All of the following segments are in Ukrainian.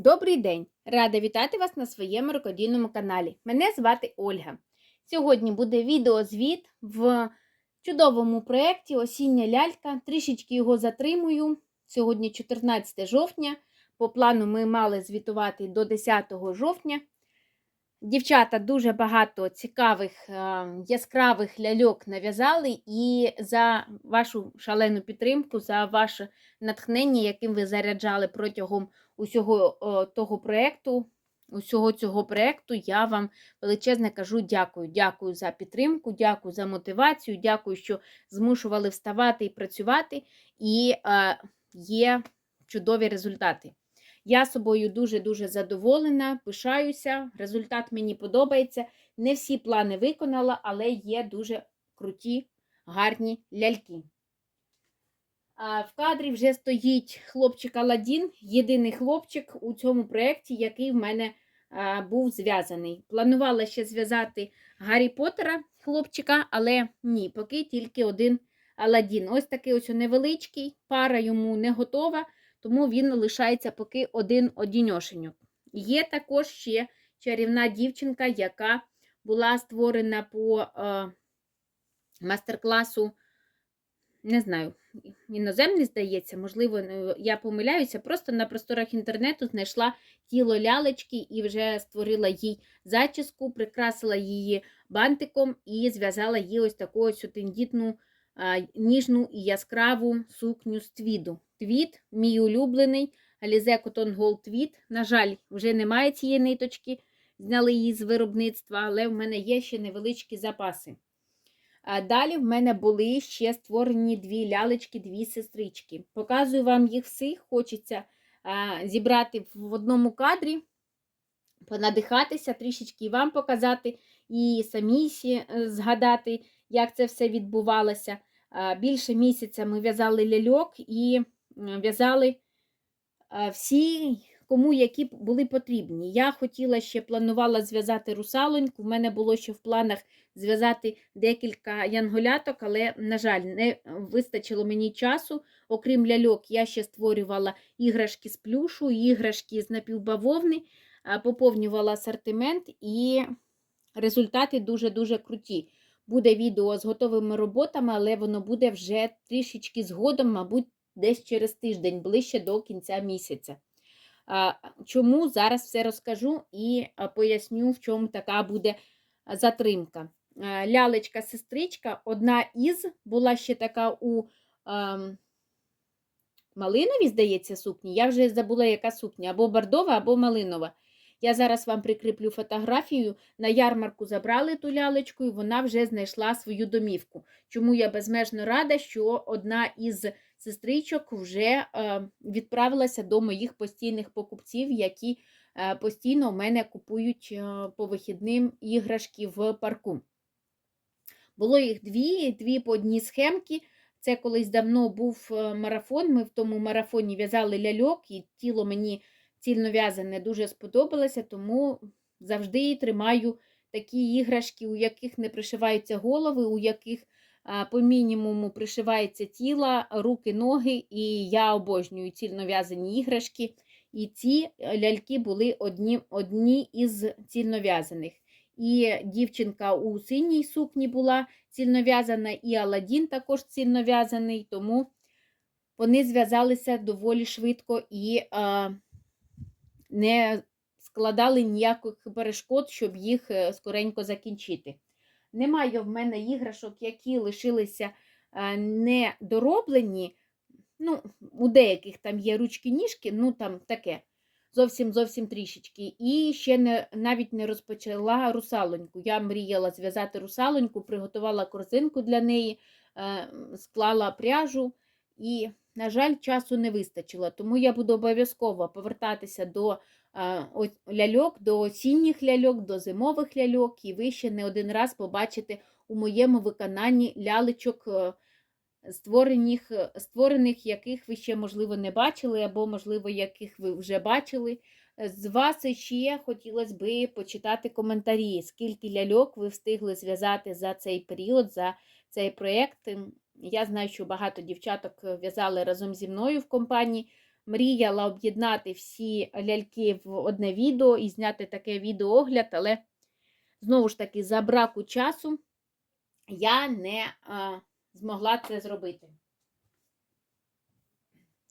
Добрий день! Рада вітати вас на своєму рукодільному каналі. Мене звати Ольга. Сьогодні буде відеозвіт в чудовому проєкті Осіння лялька. Трішечки його затримую. Сьогодні 14 жовтня. По плану ми мали звітувати до 10 жовтня. Дівчата дуже багато цікавих е, яскравих ляльок нав'язали і за вашу шалену підтримку, за ваше натхнення, яким ви заряджали протягом усього того проєкту, усього цього проєкту, я вам величезне кажу дякую. Дякую за підтримку, дякую за мотивацію, дякую, що змушували вставати і працювати, і е, є чудові результати. Я собою дуже-дуже задоволена, пишаюся, результат мені подобається. Не всі плани виконала, але є дуже круті, гарні ляльки. В кадрі вже стоїть хлопчик Аладдін, єдиний хлопчик у цьому проєкті, який в мене був зв'язаний. Планувала ще зв'язати Гаррі Поттера хлопчика, але ні, поки тільки один Аладдін. Ось такий ось невеличкий, пара йому не готова, тому він лишається поки один одіньошеньок. Є також ще чарівна дівчинка, яка була створена по е, мастер-класу, не знаю, іноземний, здається, можливо, я помиляюся, просто на просторах інтернету знайшла тіло лялечки і вже створила їй зачіску, прикрасила її бантиком і зв'язала їй ось таку ось тендітну, ніжну і яскраву сукню з твіду. Твіт, мій улюблений, Alize Cotton Gold Tweed. На жаль, вже немає цієї ниточки, зняли її з виробництва, але в мене є ще невеличкі запаси. Далі в мене були ще створені дві лялечки, дві сестрички. Показую вам їх всіх, хочеться зібрати в одному кадрі, понадихатися, трішечки і вам показати, і самі е, згадати, як це все відбувалося. Більше місяця ми в'язали ляльок і в'язали всі кому які були потрібні. Я хотіла ще планувала зв'язати русалоньку. В мене було ще в планах зв'язати декілька янголяток, але, на жаль, не вистачило мені часу. Окрім ляльок, я ще створювала іграшки з плюшу, іграшки з напівбавовни, поповнювала асортимент, і результати дуже-дуже круті. Буде відео з готовими роботами, але воно буде вже трішечки згодом, мабуть, десь через тиждень, ближче до кінця місяця. Чому зараз все розкажу і поясню, в чому така буде затримка. Лялечка-сестричка, одна із, була ще така у ем, малиновій, здається, сукні. Я вже забула, яка сукня, або бордова, або малинова. Я зараз вам прикріплю фотографію. На ярмарку забрали ту лялечку, і вона вже знайшла свою домівку. Чому я безмежно рада, що одна із сестричок вже е, відправилася до моїх постійних покупців, які е, постійно у мене купують е, по вихідним іграшки в парку. Було їх дві, дві по одній схемки. Це колись давно був марафон. Ми в тому марафоні в'язали ляльок, і тіло мені цільнов'язане дуже сподобалося, тому завжди тримаю такі іграшки, у яких не пришиваються голови, у яких по мінімуму пришивається тіло, руки, ноги, і я обожнюю цільнов'язані іграшки. І ці ляльки були одні одні із цільнов'язаних. І дівчинка у синій сукні була цільнов'язана, і Аладдін також цільнов'язаний, тому вони зв'язалися доволі швидко і а, не складали ніяких перешкод, щоб їх е, скоренько закінчити. Немає в мене іграшок, які лишилися е, недороблені. Ну, У деяких там є ручки-ніжки, ну там таке. Зовсім зовсім трішечки. І ще не, навіть не розпочала русалоньку. Я мріяла зв'язати русалоньку, приготувала корзинку для неї, е, склала пряжу і, на жаль, часу не вистачило. Тому я буду обов'язково повертатися до ляльок, до осінніх ляльок, до зимових ляльок, і ви ще не один раз побачите у моєму виконанні лялечок, е, створених, е, створених яких ви ще, можливо, не бачили, або, можливо, яких ви вже бачили. З вас ще хотілося б почитати коментарі, скільки ляльок ви встигли зв'язати за цей період, за цей проєкт. Я знаю, що багато дівчаток в'язали разом зі мною в компанії. мріяла об'єднати всі ляльки в одне відео і зняти таке відеоогляд, але знову ж таки, за браку часу я не а, змогла це зробити.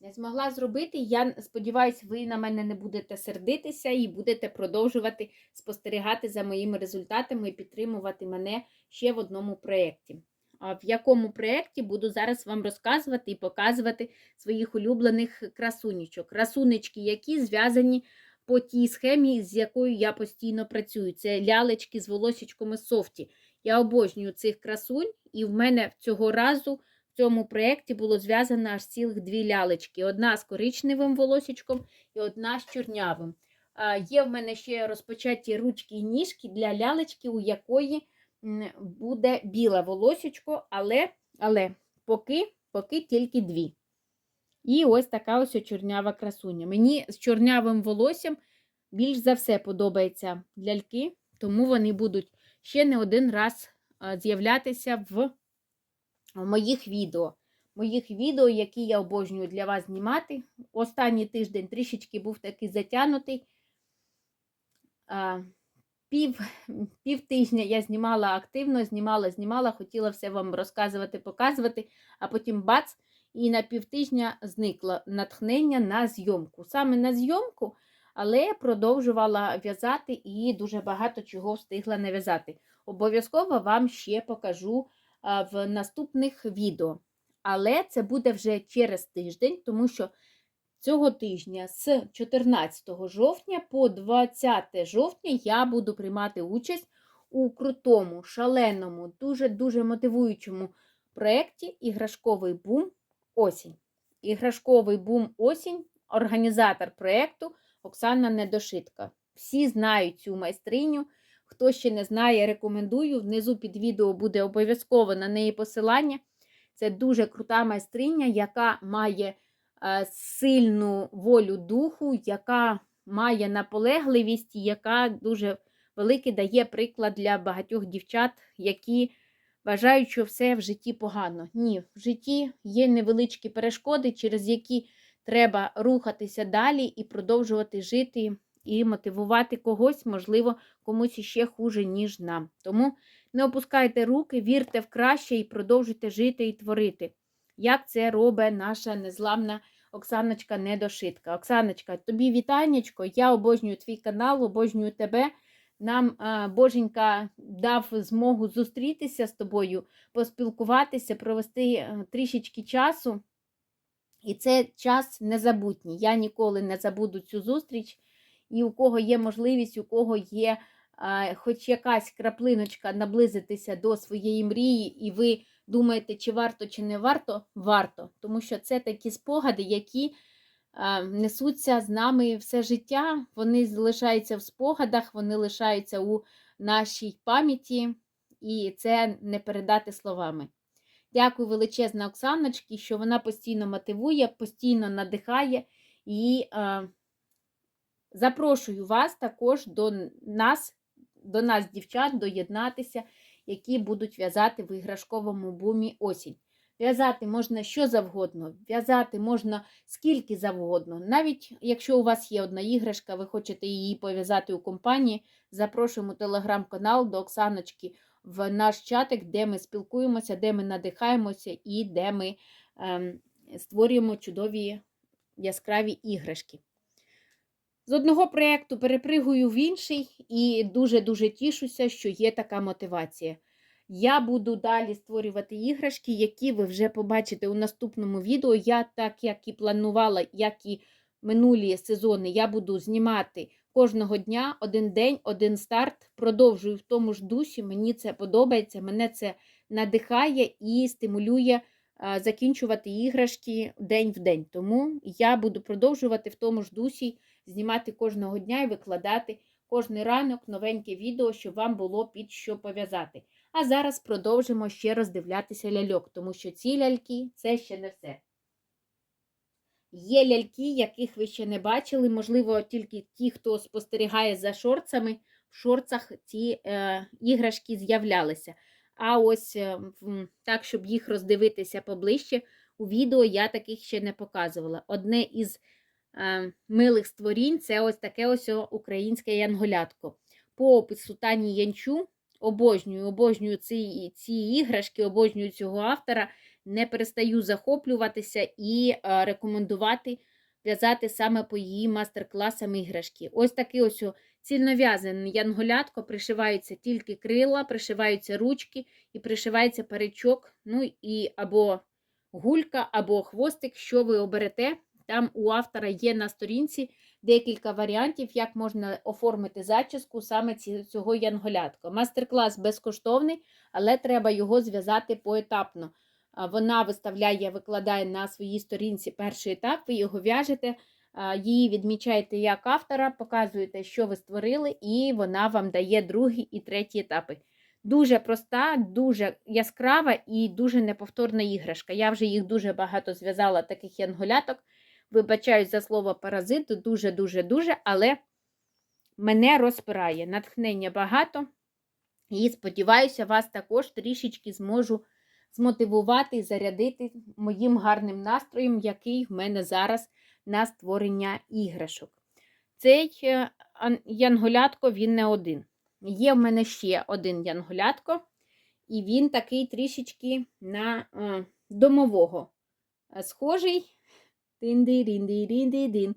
Не змогла зробити. Я сподіваюся, ви на мене не будете сердитися і будете продовжувати спостерігати за моїми результатами і підтримувати мене ще в одному проєкті. В якому проєкті буду зараз вам розказувати і показувати своїх улюблених красунечок. Красунечки, які зв'язані по тій схемі, з якою я постійно працюю. Це лялечки з волосічками софті. Я обожнюю цих красунь, і в мене цього разу в цьому проєкті було зв'язано аж цілих дві лялечки: одна з коричневим волосічком і одна з чорнявим. Є в мене ще розпочаті ручки і ніжки для лялечки, у якої буде біле волосічко, але, але поки, поки тільки дві. І ось така ось чорнява красуня. Мені з чорнявим волоссям більш за все подобаються ляльки, тому вони будуть ще не один раз з'являтися в моїх відео. Моїх відео, які я обожнюю для вас знімати. Останній тиждень трішечки був такий затягнутий. Пів, пів тижня я знімала активно, знімала, знімала, хотіла все вам розказувати, показувати, а потім бац, і на півтижня зникло натхнення на зйомку. Саме на зйомку, але продовжувала в'язати і дуже багато чого встигла нав'язати. Обов'язково вам ще покажу в наступних відео. Але це буде вже через тиждень, тому що цього тижня з 14 жовтня по 20 жовтня я буду приймати участь у крутому, шаленому, дуже-дуже мотивуючому проєкті Іграшковий бум осінь. Іграшковий бум осінь, організатор проєкту Оксана Недошитка. Всі знають цю майстриню. Хто ще не знає, рекомендую. Внизу під відео буде обов'язково на неї посилання. Це дуже крута майстриня, яка має сильну волю духу, яка має наполегливість, яка дуже великий дає приклад для багатьох дівчат, які вважають, що все в житті погано. Ні, в житті є невеличкі перешкоди, через які треба рухатися далі і продовжувати жити, і мотивувати когось, можливо, комусь іще хуже, ніж нам. Тому не опускайте руки, вірте в краще і продовжуйте жити і творити. Як це робить наша незламна Оксаночка Недошитка. Оксаночка, тобі вітаннячко, я обожнюю твій канал, обожнюю тебе. Нам Боженька дав змогу зустрітися з тобою, поспілкуватися, провести трішечки часу. І це час незабутній. Я ніколи не забуду цю зустріч. І у кого є можливість, у кого є хоч якась краплиночка наблизитися до своєї мрії, і ви думаєте, чи варто, чи не варто, варто. Тому що це такі спогади, які несуться з нами все життя. Вони залишаються в спогадах, вони лишаються у нашій пам'яті, і це не передати словами. Дякую величезна Оксаночці, що вона постійно мотивує, постійно надихає і е, запрошую вас також до нас, до нас, дівчат, доєднатися, які будуть в'язати в іграшковому бумі осінь. В'язати можна що завгодно, в'язати можна скільки завгодно. Навіть якщо у вас є одна іграшка, ви хочете її пов'язати у компанії, запрошуємо телеграм-канал до Оксаночки в наш чатик, де ми спілкуємося, де ми надихаємося і де ми ем, створюємо чудові яскраві іграшки. З одного проєкту перепригую в інший і дуже-дуже тішуся, що є така мотивація. Я буду далі створювати іграшки, які ви вже побачите у наступному відео. Я, так як і планувала, як і минулі сезони, я буду знімати кожного дня один день, один старт. Продовжую в тому ж дусі. Мені це подобається, мене це надихає і стимулює закінчувати іграшки день в день. Тому я буду продовжувати в тому ж дусі знімати кожного дня і викладати кожний ранок новеньке відео, щоб вам було під що пов'язати. А зараз продовжимо ще роздивлятися ляльок, тому що ці ляльки це ще не все. Є ляльки, яких ви ще не бачили, можливо, тільки ті, хто спостерігає за шорцами, в шорцах ці е, іграшки з'являлися. А ось е, так, щоб їх роздивитися поближче, у відео я таких ще не показувала. Одне із милих створінь це ось таке ось українське янголятко. По опису Тані Янчу обожнюю, обожнюю ці, ці іграшки, обожнюю цього автора. Не перестаю захоплюватися і е, рекомендувати в'язати саме по її мастер-класам іграшки. Ось такий ось цільнов'язаний янголятко, пришиваються тільки крила, пришиваються ручки і пришивається паричок, ну і або гулька, або хвостик, що ви оберете. Там у автора є на сторінці декілька варіантів, як можна оформити зачіску саме цього янголятка. Мастер-клас безкоштовний, але треба його зв'язати поетапно. Вона виставляє, викладає на своїй сторінці перший етап, ви його в'яжете, її відмічаєте як автора, показуєте, що ви створили, і вона вам дає другий і третій етапи. Дуже проста, дуже яскрава і дуже неповторна іграшка. Я вже їх дуже багато зв'язала, таких янголяток. Вибачаюсь за слово паразит, дуже-дуже дуже, але мене розпирає. Натхнення багато. І сподіваюся, вас також трішечки зможу змотивувати і зарядити моїм гарним настроєм, який в мене зараз на створення іграшок. Цей е, янголятко він не один. Є в мене ще один янголятко, і він такий трішечки на е, домового е, схожий. Тин-ди-рін-ди-рін-ди-дин.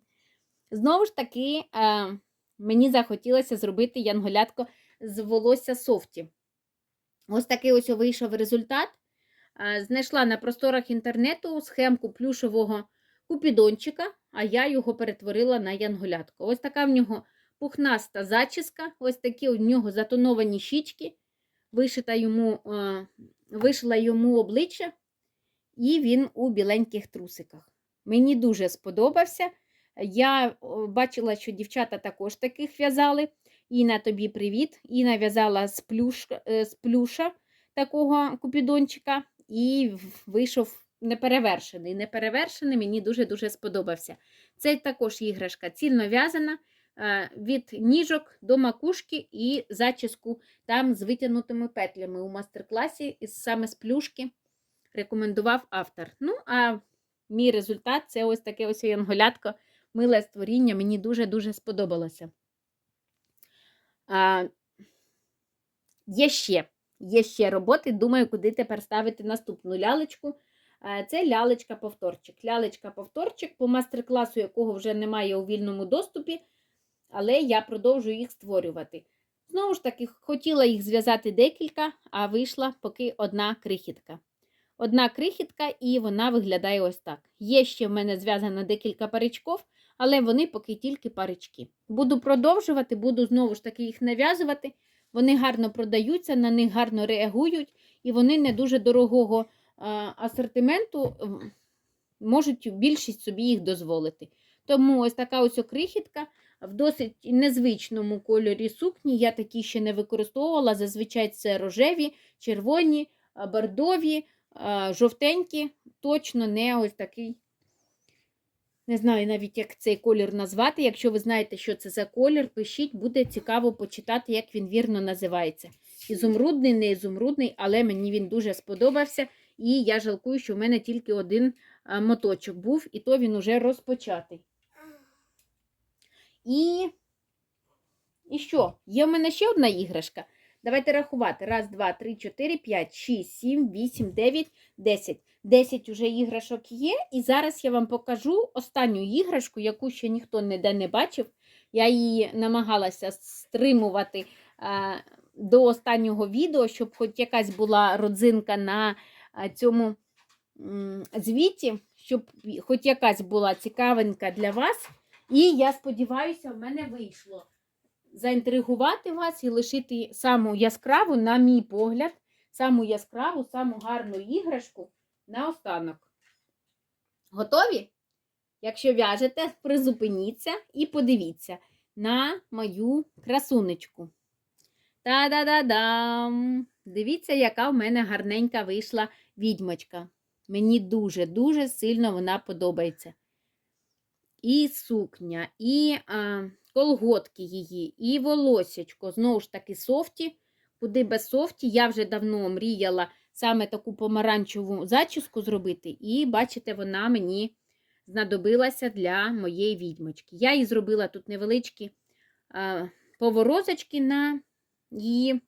Знову ж таки, е, мені захотілося зробити янголятко з волосся софті. Ось такий ось вийшов результат. Е, Знайшла на просторах інтернету схемку плюшевого купідончика, а я його перетворила на янголятко. Ось така в нього пухнаста зачіска, ось такі у нього затоновані щічки, вишита йому, е, вишила йому обличчя, і він у біленьких трусиках. Мені дуже сподобався. Я бачила, що дівчата також таких в'язали. Іна, тобі привіт. Іна в'язала з, е, з плюша такого купідончика, і вийшов неперевершений. Неперевершений мені дуже-дуже сподобався. Це також іграшка цільно в'язана е, від ніжок до макушки і зачіску там з витягнутими петлями у мастер-класі саме з плюшки рекомендував автор. Ну, а мій результат це ось таке ось янголятко, миле створіння. Мені дуже-дуже сподобалося. А, є ще. Є ще роботи. Думаю, куди тепер ставити наступну лялечку. Це лялечка-повторчик. Лялечка-повторчик, по мастер-класу якого вже немає у вільному доступі, але я продовжую їх створювати. Знову ж таки, хотіла їх зв'язати декілька, а вийшла поки одна крихітка. Одна крихітка, і вона виглядає ось так. Є ще в мене зв'язано декілька паричків, але вони поки тільки парички. Буду продовжувати, буду знову ж таки їх нав'язувати. Вони гарно продаються, на них гарно реагують, і вони не дуже дорогого а, асортименту можуть більшість собі їх дозволити. Тому ось така ось крихітка в досить незвичному кольорі сукні. Я такі ще не використовувала. Зазвичай це рожеві, червоні, бордові, жовтенькі, точно не ось такий. Не знаю навіть, як цей колір назвати. Якщо ви знаєте, що це за колір, пишіть, буде цікаво почитати, як він вірно називається. Ізумрудний, не ізумрудний, але мені він дуже сподобався. І я жалкую, що в мене тільки один моточок був, і то він уже розпочатий. І, і що? Є в мене ще одна іграшка. Давайте рахувати. Раз, два, три, чотири, п'ять, шість, сім, вісім, дев'ять, десять. Десять уже іграшок є. І зараз я вам покажу останню іграшку, яку ще ніхто ніде не бачив. Я її намагалася стримувати а, до останнього відео, щоб хоч якась була родзинка на а, цьому звіті, щоб хоч якась була цікавинка для вас. І я сподіваюся, в мене вийшло заінтригувати вас і лишити саму яскраву, на мій погляд, саму яскраву, саму гарну іграшку на останок. Готові? Якщо в'яжете, призупиніться і подивіться на мою красунечку. Та-да-да-дам! Дивіться, яка в мене гарненька вийшла відьмочка. Мені дуже-дуже сильно вона подобається. І сукня, і а, колготки її, і волосячко. Знову ж таки, софті. Куди без софті, я вже давно мріяла саме таку помаранчеву зачіску зробити, і бачите, вона мені знадобилася для моєї відьмочки. Я їй зробила тут невеличкі поворозочки на її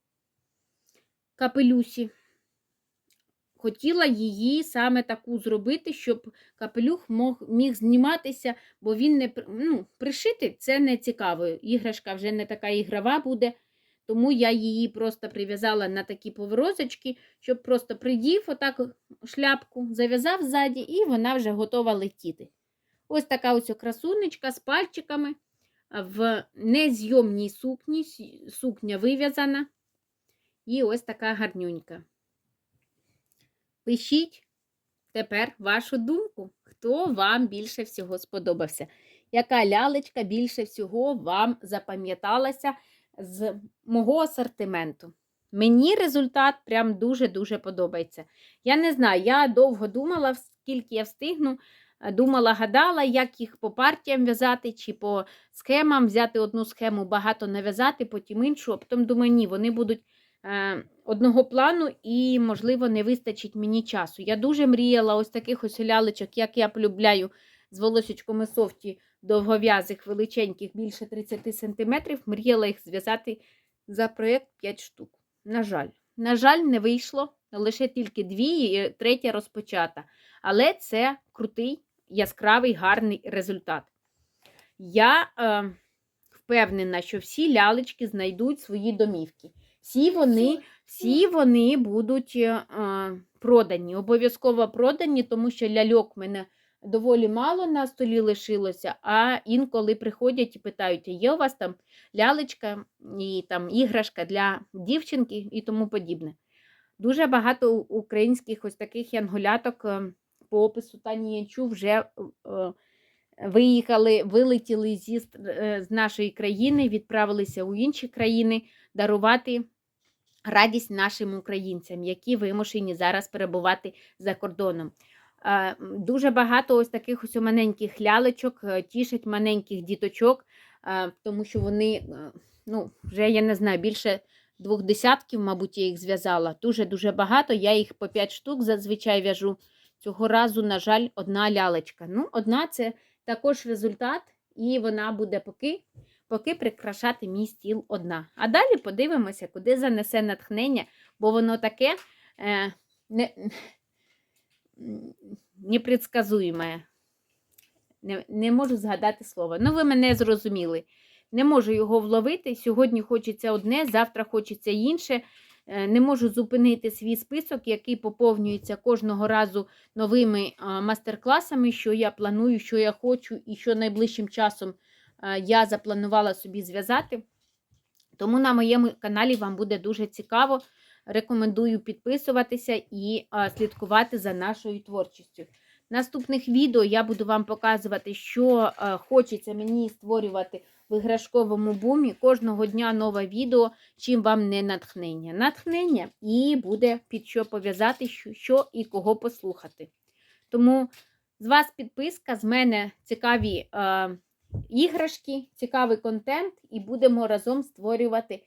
капелюсі. Хотіла її саме таку зробити, щоб капелюх мог, міг зніматися, бо він не ну, пришити це не цікаво. Іграшка вже не така ігрова буде. Тому я її просто прив'язала на такі поворозочки, щоб просто придів отак шляпку, зав'язав ззаді, і вона вже готова летіти. Ось така ось красунечка з пальчиками в незйомній сукні, сукня вив'язана. І ось така гарнюнька. Пишіть тепер вашу думку, хто вам більше всього сподобався. Яка лялечка більше всього вам запам'яталася з мого асортименту? Мені результат прям дуже-дуже подобається. Я не знаю, я довго думала, скільки я встигну. Думала, гадала, як їх по партіям в'язати, чи по схемам взяти одну схему, багато нав'язати, потім іншу. А потім думаю, ні, вони будуть одного плану і, можливо, не вистачить мені часу. Я дуже мріяла ось таких ось як я полюбляю з волосечками софті довгов'язих, величеньких, більше 30 см. Мріяла їх зв'язати за проєкт 5 штук. На жаль, на жаль, не вийшло. Лише тільки дві, і третя розпочата. Але це крутий, яскравий, гарний результат. Я е, впевнена, що всі лялечки знайдуть свої домівки. Всі вони, всі вони будуть е, продані, обов'язково продані, тому що ляльок в мене доволі мало на столі лишилося, а інколи приходять і питають, є у вас там лялечка і там іграшка для дівчинки і тому подібне. Дуже багато українських ось таких янголяток е, по опису Тані вже е, виїхали, вилетіли зі, е, з нашої країни, відправилися у інші країни дарувати радість нашим українцям, які вимушені зараз перебувати за кордоном. Дуже багато ось таких ось маленьких лялечок е, тішать маленьких діточок, тому що вони, е, ну, вже я не знаю, більше двох десятків, мабуть, я їх зв'язала. Дуже-дуже багато. Я їх по 5 штук зазвичай в'яжу. Цього разу, на жаль, одна лялечка. Ну, одна це також результат, і вона буде поки, поки прикрашати мій стіл одна. А далі подивимося, куди занесе натхнення, бо воно таке е, не, непредсказуєме. Не, не можу згадати слово. Ну, ви мене зрозуміли. Не можу його вловити. Сьогодні хочеться одне, завтра хочеться інше. Е, Не можу зупинити свій список, який поповнюється кожного разу новими мастер-класами, що я планую, що я хочу, і що найближчим часом я запланувала собі зв'язати. Тому на моєму каналі вам буде дуже цікаво. Рекомендую підписуватися і а, слідкувати за нашою творчістю. Наступних відео я буду вам показувати, що а, хочеться мені створювати в іграшковому бумі. Кожного дня нове відео, чим вам не натхнення. Натхнення і буде під що пов'язати, що, і кого послухати. Тому з вас підписка, з мене цікаві е, іграшки, цікавий контент, і будемо разом створювати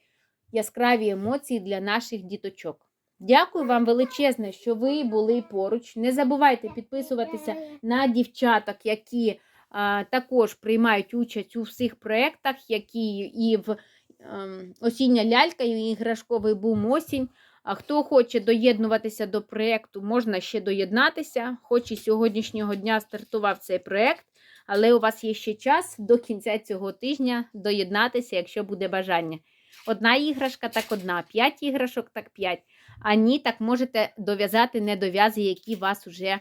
яскраві емоції для наших діточок. Дякую вам величезне, що ви були поруч. Не забувайте підписуватися на дівчаток, які а, також приймають участь у всіх проєктах, які і в ем, осіння лялька, і іграшковий бум осінь. А хто хоче доєднуватися до проєкту, можна ще доєднатися. Хоч і сьогоднішнього дня стартував цей проєкт, але у вас є ще час до кінця цього тижня доєднатися, якщо буде бажання. Одна іграшка, так одна, п'ять іграшок, так п'ять. А ні, так можете дов'язати недов'язи, які вас вже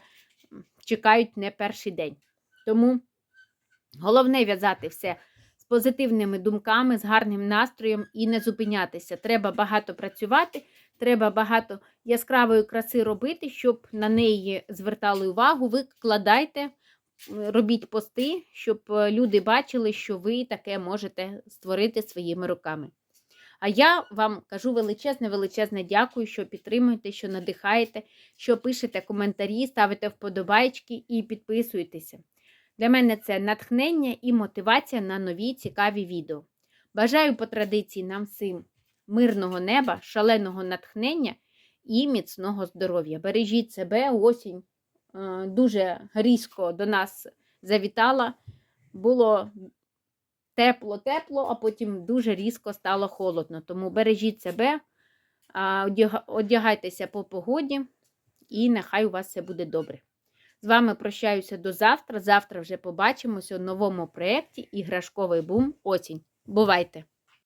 чекають не перший день. Тому головне в'язати все з позитивними думками, з гарним настроєм і не зупинятися. Треба багато працювати, треба багато яскравої краси робити, щоб на неї звертали увагу. Ви вкладайте, м, робіть пости, щоб е, люди бачили, що ви таке можете створити своїми руками. А я вам кажу величезне, величезне дякую, що підтримуєте, що надихаєте, що пишете коментарі, ставите вподобайки і підписуєтеся. Для мене це натхнення і мотивація на нові цікаві відео. Бажаю по традиції нам всім мирного неба, шаленого натхнення і міцного здоров'я. Бережіть себе, осінь е, дуже різко до нас завітала. Було тепло-тепло, а потім дуже різко стало холодно. Тому бережіть себе, одягайтеся по погоді, і нехай у вас все буде добре. З вами прощаюся до завтра. Завтра вже побачимося у новому проєкті Іграшковий бум осінь. Бувайте!